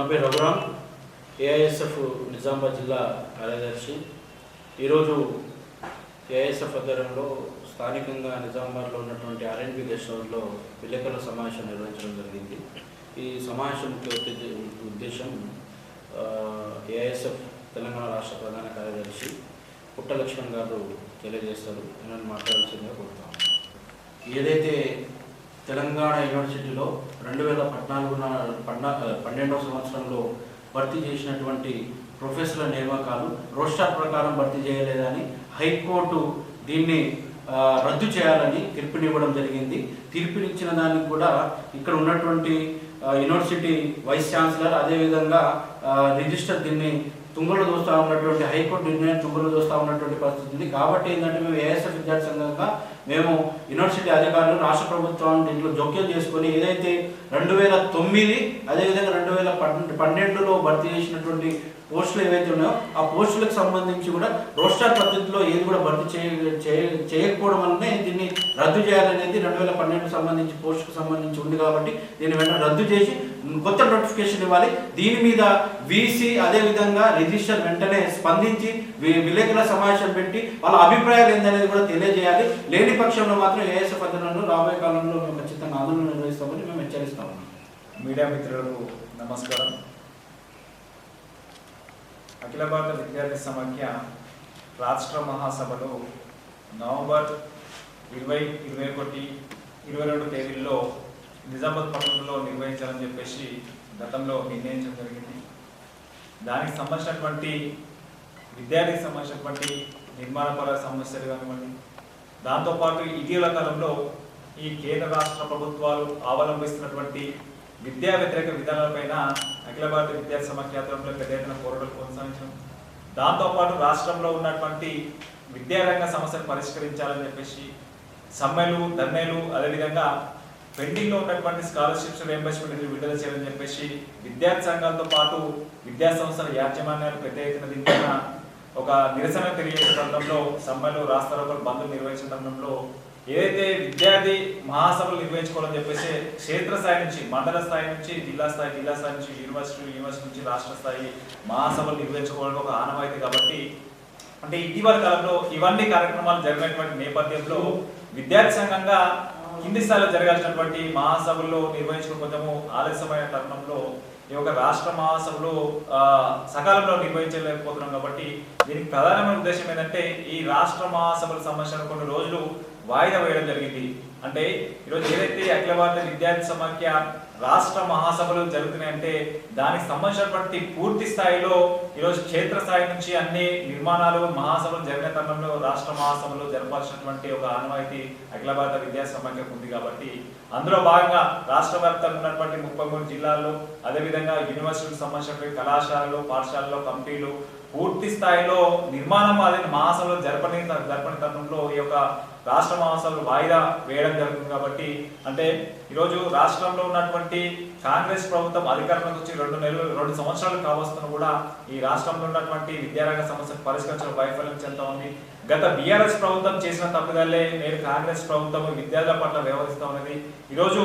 నా పేరు రఘురామ్ ఏఐఎస్ఎఫ్ నిజామాబాద్ జిల్లా కార్యదర్శి. ఈరోజు ఏఐఎస్ఎఫ్ ఆధ్వర్యంలో స్థానికంగా నిజామాబాద్లో ఉన్నటువంటి ఆర్ఎన్బి గెస్ట్ హౌస్లో విలేకరుల సమావేశం నిర్వహించడం జరిగింది. ఈ సమావేశం ముఖ్య ఉద్దేశం ఏఐఎస్ఎఫ్ తెలంగాణ రాష్ట్ర ప్రధాన కార్యదర్శి పుట్ట లక్ష్మణ్ గారు తెలియజేస్తారు. నేను మాట్లాడాల్సిందిగా కోరుతాను ఏదైతే తెలంగాణ యూనివర్సిటీలో రెండు వేల పద్నాలుగున పద్నా పన్నెండవ సంవత్సరంలో భర్తీ చేసినటువంటి ప్రొఫెసర్ల నియామకాలు రోస్టర్ ప్రకారం భర్తీ చేయలేదని హైకోర్టు దీన్ని రద్దు చేయాలని తీర్పునివ్వడం జరిగింది. తీర్పునిచ్చిన దానికి కూడా ఇక్కడ ఉన్నటువంటి యూనివర్సిటీ వైస్ ఛాన్సలర్ అదేవిధంగా రిజిస్టర్ దీన్ని తుంగలో దోస్తా ఉన్నటువంటి హైకోర్టు నిర్ణయం తుంగలో దోస్తా ఉన్నటువంటి పరిస్థితి ఉంది. కాబట్టి ఏంటంటే మేము ఏఎస్ఎఫ్ విద్యార్థి సంఘంగా మేము యూనివర్సిటీ అధికారులు రాష్ట్ర ప్రభుత్వం దీంట్లో జోక్యం చేసుకొని ఏదైతే రెండు వేల తొమ్మిది అదేవిధంగా రెండు వేల పన్నెండు పన్నెండులో భర్తీ చేసినటువంటి పోస్టులు ఏవైతే ఉన్నాయో ఆ పోస్టులకు సంబంధించి కూడా రోస్టర్ పద్ధతిలో ఏది కూడా భర్తీ చేయ చేయ- చేయకపోవడం వల్లనే దీన్ని రద్దు చేయాలనేది రెండు వేల పన్నెండు సంబంధించి పోస్టుకు సంబంధించి ఉంది కాబట్టి దీన్ని వెంటనే రద్దు చేసి కొత్త నోటిఫికేషన్ ఇవ్వాలి. దీని మీద వీసీ అదేవిధంగా రిజిస్టర్ వెంటనే స్పందించి విలేకరుల సమావేశం పెట్టి వాళ్ళ అభిప్రాయాలు ఏందనేది కూడా తెలియజేయాలి. లేని పక్షంలో మాత్రం ఏఎస్ఎఫ్ అధ్యయనంలో రాబోయే కాలంలో మేము ఖచ్చితంగా ఆందోళన నిర్వహిస్తామని మేము హెచ్చరిస్తాము మీడియా మిత్రులకు నమస్కారం. అఖిల భారత విద్యార్థి సమాఖ్య రాష్ట్ర మహాసభలో నవంబర్ ఇరవై ఇరవై ఒకటి ఇరవై రెండు తేదీల్లో నిజామాబాద్ పట్టణంలో నిర్వహించాలని చెప్పేసి గతంలో నిర్ణయించడం జరిగింది. దానికి సంబంధించినటువంటి విద్యార్థికి సంబంధించినటువంటి నిర్మాణపర సమస్యలు కానివ్వండి దాంతోపాటు ఇటీవల కాలంలో ఈ కేంద్ర రాష్ట్ర ప్రభుత్వాలు అవలంబిస్తున్నటువంటి విద్యా వ్యతిరేక విధానాలపైన అఖిల భారత విద్యా సమాఖ్యాతంలో పెద్ద ఎత్తున పోరాటాలు కొనసాగించడం దాంతోపాటు రాష్ట్రంలో ఉన్నటువంటి విద్యారంగ సమస్యలు పరిష్కరించాలని చెప్పేసి సమ్మెలు ధర్నేలు అదేవిధంగా పెండింగ్లో ఉన్నటువంటి స్కాలర్షిప్స్ రియంబర్స్మెంట్ విడుదల చేయాలని చెప్పేసి విద్యార్థి సంఘాలతో పాటు విద్యా సంస్థల యాజమాన్యాలు పెద్ద ఎత్తున దీనిపైన ఒక నిరసన తెలియజేసే తరుణంలో సమ్మెలు రాష్ట్రాలు బంధులు నిర్వహించిన తరుణంలో ఏదైతే విద్యార్థి మహాసభలు నిర్వహించుకోవాలని చెప్పేసి క్షేత్ర స్థాయి నుంచి మండల స్థాయి నుంచి జిల్లా స్థాయి జిల్లా స్థాయి నుంచి యూనివర్సిటీ యూనివర్సిటీ నుంచి రాష్ట్ర స్థాయి మహాసభలు నిర్వహించుకోవడానికి ఒక ఆనవాయితీ కాబట్టి అంటే ఇటీవల కాలంలో ఇవన్నీ కార్యక్రమాలు జరిగినటువంటి నేపథ్యంలో విద్యార్థి సంఘంగా కింది స్థాయిలో జరగాల్సినటువంటి మహాసభల్లో నిర్వహించుకుని కొంచెము ఆలస్యమైన తరుణంలో ఈ యొక్క రాష్ట్ర మహాసభలో సకాలంలో నిర్వహించలేకపోతున్నాం కాబట్టి దీనికి ప్రధానమైన ఉద్దేశం ఏంటంటే ఈ రాష్ట్ర మహాసభలకు సంబంధించిన కొన్ని రోజులు వాయిదా వేయడం జరిగింది. అంటే ఈరోజు ఏదైతే అఖిల భారత విద్యార్థి సమాఖ్య రాష్ట్ర మహాసభలు జరుగుతున్నాయంటే దానికి సంబంధించినటువంటి పూర్తి స్థాయిలో ఈరోజు క్షేత్ర స్థాయి నుంచి అన్ని నిర్మాణాలు మహాసభలు జరిగిన తరుణంలో రాష్ట్ర మహాసభలు జరపాల్సినటువంటి ఒక ఆనవాయితీ అఖిల భారత విద్యాసమాఖ్యకు ఉంది కాబట్టి అందులో భాగంగా రాష్ట్ర వ్యాప్తంగా ఉన్నటువంటి ముప్పై మూడు జిల్లాల్లో అదేవిధంగా యూనివర్సిటీకి సంబంధించినటువంటి కళాశాలలు పాఠశాలలు కమిటీలు పూర్తి స్థాయిలో నిర్మాణం అదే మహాసభలు జరపని జరపని తరుణంలో ఈ యొక్క రాష్ట్ర మహాసభలు వాయిదా వేయడం జరుగుతుంది కాబట్టి అంటే ఈరోజు రాష్ట్రంలో ఉన్నటువంటి కాంగ్రెస్ ప్రభుత్వం అధికారంలోకి వచ్చి రెండు నెలలు రెండు సంవత్సరాలు కావస్తున్న కూడా ఈ రాష్ట్రంలో ఉన్నటువంటి విద్యారంగ సమస్యలు పరిష్కరించడం వైఫల్యం చెందుతా ఉంది. గత బీఆర్ఎస్ ప్రభుత్వం చేసిన తప్పుదల్లే నేడు కాంగ్రెస్ ప్రభుత్వం విద్యార్థుల పట్ల వ్యవహరిస్తా ఉన్నది. ఈరోజు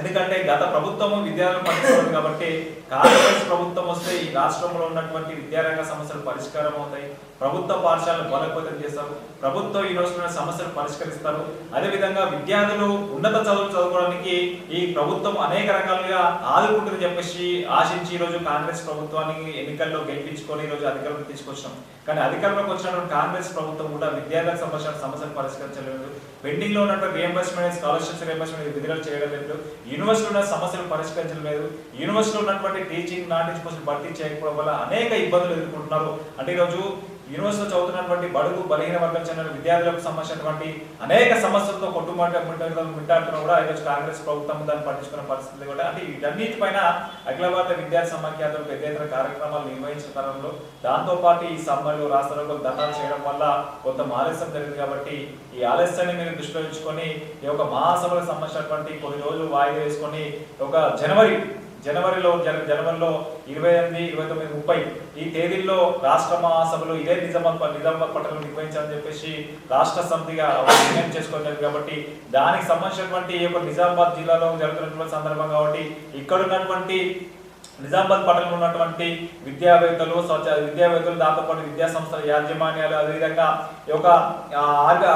ఎందుకంటే గత ప్రభుత్వం విద్యార్థులు పట్టిస్తుంది కాబట్టి కాంగ్రెస్ ప్రభుత్వం వస్తే ఈ రాష్ట్రంలో ఉన్నటువంటి విద్యారంగ సమస్యలు పరిష్కారం అవుతాయి. ప్రభుత్వ పాఠశాలను బలోపేతం చేస్తారు. ప్రభుత్వ యూనివర్సిటీ సమస్యలు పరిష్కరిస్తారు. అదేవిధంగా విద్యార్థులు ఉన్నత చదువులు చదువుకోవడానికి ఈ ప్రభుత్వం అనేక రకాలుగా ఆదుకుంటుందని చెప్పేసి ఆశించి ఈరోజు కాంగ్రెస్ ప్రభుత్వాన్ని ఎన్నికల్లో గెలిపించుకొని ఈ రోజు తీసుకొచ్చాం కానీ అధికారంలోకి వచ్చినటువంటి కాంగ్రెస్ ప్రభుత్వం కూడా విద్యార్థులకు సంబంధించిన సమస్యలు పరిష్కరించలేదు. పెండింగ్లో ఉన్నటువంటి రియంబర్స్మెంట్ స్కాలర్షిప్స్ రియంబర్స్మెంట్ విడుదల చేయడం లేదు. యూనివర్సిటీ ఉన్న సమస్యలు పరిష్కరించడం లేదు యూనివర్సిటీలో ఉన్నటువంటి టీచింగ్ నాన్ టీచింగ్ పోస్టులు భర్తీ చేయకపోవడం వల్ల అనేక ఇబ్బందులు ఎదుర్కొంటున్నారు. అంటే ఈరోజు యూనివర్సిటీలో చదువుతున్నటువంటి బడుగు బలహీన వర్గం చెందిన విద్యార్థులకు సంబంధించినటువంటి అనేక సమస్యలతో కొట్టుమాట మిట్టాడుతున్నా కూడా ఈరోజు కాంగ్రెస్ ప్రభుత్వం దాన్ని పట్టించుకున్న పరిస్థితి కూడా అంటే వీటన్నిటిపైన అఖిల భారత విద్యార్థి సమాఖ్యాతో పెద్ద ఎత్తున కార్యక్రమాలు నిర్వహించిన తరంలో దాంతోపాటు ఈ సమ్మర్లు రాష్ట్రాలకు దండాలు చేయడం వల్ల కొంత ఆలస్యం జరిగింది కాబట్టి ఈ ఆలస్యాన్ని మీరు దృష్టిలో ఉంచుకొని ఈ యొక్క మహాసభలకు సంబంధించినటువంటి కొన్ని రోజులు వాయిదా వేసుకొని ఒక జనవరి జనవరిలో జన జనవరిలో ఇరవై ఎనిమిది ఇరవై తొమ్మిది ముప్పై ఈ తేదీల్లో రాష్ట్ర మహాసభలు ఇదే నిజామాబాద్ నిజామాబాద్ పట్టణంలో నిర్వహించాలని చెప్పేసి రాష్ట్ర సమితిగా నిర్ణయం చేసుకోలేదు కాబట్టి దానికి సంబంధించినటువంటి ఈ యొక్క నిజామాబాద్ జిల్లాలో జరుగుతున్నటువంటి సందర్భం కాబట్టి ఇక్కడ ఉన్నటువంటి నిజామాబాద్ పట్టణంలో ఉన్నటువంటి విద్యావేత్తలు స్వచ్ఛ విద్యావేత్తలు దాంతోపాటు విద్యా సంస్థల యాజమాన్యాలు అదేవిధంగా ఈ యొక్క విద్యా ఆర్గ-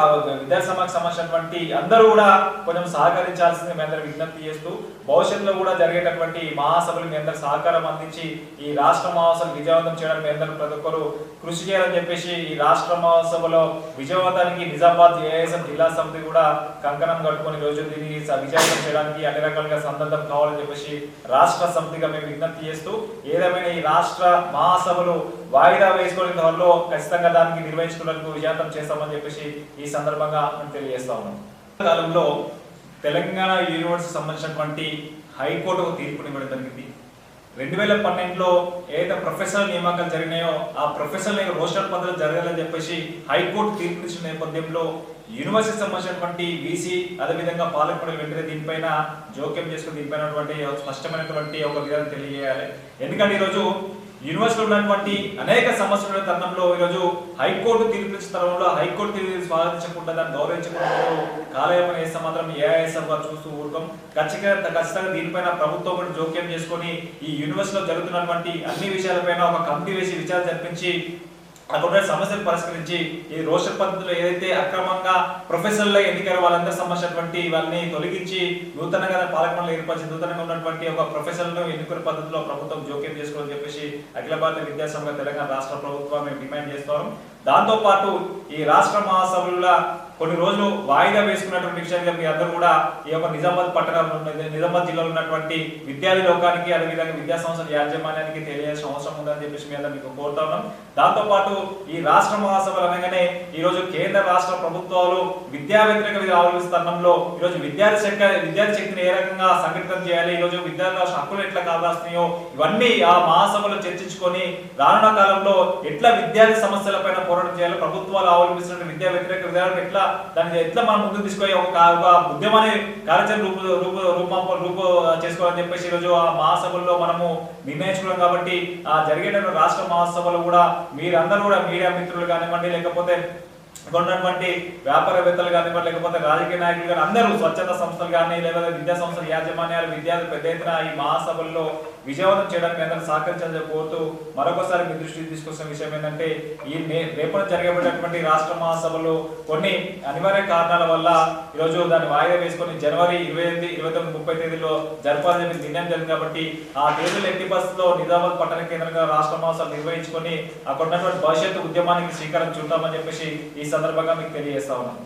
సంబంధించినటువంటి అందరూ కూడా కొంచెం సహకరించాల్సింది మీ అందరూ విజ్ఞప్తి చేస్తూ భవిష్యత్తులో కూడా జరిగేటటువంటి మహాసభలు మీ అందరూ సహకారం అందించి ఈ రాష్ట్ర మహాసభలు విజయవంతం చేయడానికి మీ అందరూ ప్రతి ఒక్కరు కృషి చేయాలని చెప్పేసి ఈ రాష్ట్ర మహోత్సవంలో విజయవంతానికి నిజామాబాద్ ఏఐఎస్ఎం జిల్లా సమితి కూడా కంకణం కట్టుకుని రోజు దీన్ని విజయవంతం చేయడానికి అన్ని రకాలుగా సందర్భం కావాలని చెప్పేసి రాష్ట్ర సమితిగా మేము విజ్ఞప్తి చేస్తూ ఏదేమైనా ఈ రాష్ట్ర మహాసభలు వాయిదా వేసుకునే త్వరలో ఖచ్చితంగా దానికి నిర్వహించుకున్నందుకు విజయాంతం చేస్తామని చెప్పేసి ఈ సందర్భంగా మేము తెలియజేస్తా ఉన్నాం. కాలంలో తెలంగాణ యూనివర్సిటీ సంబంధించినటువంటి హైకోర్టు తీర్పుని తీర్పునివ్వడం జరిగింది. రెండు వేల పన్నెండులో ఏదైతే ప్రొఫెసర్ నియామకాలు జరిగినాయో ఆ ప్రొఫెసర్ రోస్టర్ పద్ధతులు జరగాలని చెప్పేసి హైకోర్టు తీర్పు ఇచ్చిన నేపథ్యంలో యూనివర్సిటీ సంబంధించినటువంటి వీసీ అదేవిధంగా పాలకుడు వెంటనే దీనిపైన జోక్యం చేసుకుని దీనిపైనటువంటి స్పష్టమైనటువంటి ఒక విధానం తెలియజేయాలి. ఎందుకంటే ఈరోజు యూనివర్సిటీలో ఉన్నటువంటి అనేక సమస్యల తరుణంలో ఈరోజు హైకోర్టు తీర్పు తరుణంలో హైకోర్టు తీర్పు స్వాగతించకుండా దాన్ని గౌరవించకుండా కాలయాపన చేస్తే మాత్రం ఏఐఎస్ఎఫ్ చూస్తూ ఊరుకోం. ఖచ్చితంగా ఖచ్చితంగా దీనిపైన ప్రభుత్వం కూడా జోక్యం చేసుకొని ఈ యూనివర్సిటీలో జరుగుతున్నటువంటి అన్ని విషయాలపైన ఒక కమిటీ వేసి విచారణ జరిపించి అక్కడ సమస్యలు పరిష్కరించి ఈ రోస్టర్ పద్ధతిలో ఏదైతే అక్రమంగా ప్రొఫెసర్ల ఎన్నికల వాళ్ళందరూ సంబంధించినటువంటి వాళ్ళని తొలగించి నూతనంగా పాలకమండలి ఏర్పరిచి నూతనంగా ఉన్నటువంటి ఒక ప్రొఫెసర్లను ఎన్నికల పద్ధతిలో ప్రభుత్వం జోక్యం చేసుకోవాలని చెప్పేసి అఖిల భారత విద్యాసంఘ తెలంగాణ రాష్ట్ర ప్రభుత్వం మేము డిమాండ్ చేస్తాం దాంతోపాటు ఈ రాష్ట్ర మహాసభల కొన్ని రోజులు వాయిదా వేసుకున్నటువంటి విషయంగా మీ అందరూ కూడా ఈ యొక్క నిజామాబాద్ పట్టణంలో నిజామాబాద్ జిల్లాలో ఉన్నటువంటి విద్యార్థి లోకానికి అదేవిధంగా విద్యా సంస్థల యాజమాన్యానికి తెలియాల్సిన అవసరం ఉందని చెప్పేసి మీద మీకు కోరుతా ఉన్నాం. దాంతోపాటు ఈ రాష్ట్ర మహాసభలు అనగానే ఈరోజు కేంద్ర రాష్ట్ర ప్రభుత్వాలు విద్యా వ్యతిరేక ఆలోచిస్తున్నంలో ఈరోజు విద్యార్థి శక్తి విద్యార్థి శక్తిని ఏ రకంగా సంఘటితం చేయాలి ఈ రోజు విద్యార్థుల హక్కులు ఎట్లా కావాల్సినాయో ఇవన్నీ ఆ మహాసభలో చర్చించుకొని రానున్న కాలంలో ఎట్లా విద్యార్థి సమస్యలపైన పోరాటం చేయాలి ప్రభుత్వాలు అవలంబిస్తున్న విద్యా వ్యతిరేక విధానం ఎట్లా దాన్ని ఎట్లా మనం ముందుకు తీసుకొని ఒక ఉద్యమాన్ని కార్యాచరణ రూపు రూపు రూప రూపు చేసుకోవాలని చెప్పేసి ఈరోజు ఆ మహాసభల్లో మనము నిర్ణయించుకున్నాం కాబట్టి ఆ జరిగేటటువంటి రాష్ట్ర మహాసభలో కూడా మీరందరూ కూడా మీడియా మిత్రులు కానివ్వండి లేకపోతే ఇక్కడ ఉన్నటువంటి వ్యాపారవేత్తలు కానివ్వండి లేకపోతే రాజకీయ నాయకులు కానీ అందరూ స్వచ్ఛంద సంస్థలు కానీ లేకపోతే విద్యా సంస్థల యాజమాన్యాలు విద్యార్థులు పెద్ద ఎత్తున ఈ మహాసభల్లో విజయవంతం చేయడానికి అందరూ సహకరించాలని కోరుతూ మరొకసారి మీ దృష్టికి తీసుకొచ్చిన విషయం ఏంటంటే ఈ నే- రేపటి జరిగేటటువంటి రాష్ట్ర మహాసభలో కొన్ని అనివార్య కారణాల వల్ల ఈరోజు దాన్ని వాయిదా వేసుకొని జనవరి ఇరవై ఎనిమిది ఇరవై తొమ్మిది ముప్పై తేదీలో జరపాలని చెప్పి నిర్ణయం జరిగింది కాబట్టి ఆ తేదీలు ఎట్టి బస్సులో నిజామాబాద్ పట్టణ కేంద్రంగా రాష్ట్ర మహాసభలు నిర్వహించుకొని అక్కడ ఉన్నటువంటి భవిష్యత్తు ఉద్యమానికి శ్రీకారం చుట్టామని చెప్పేసి ఈ సందర్భంగా మీకు తెలియజేస్తా ఉన్నాను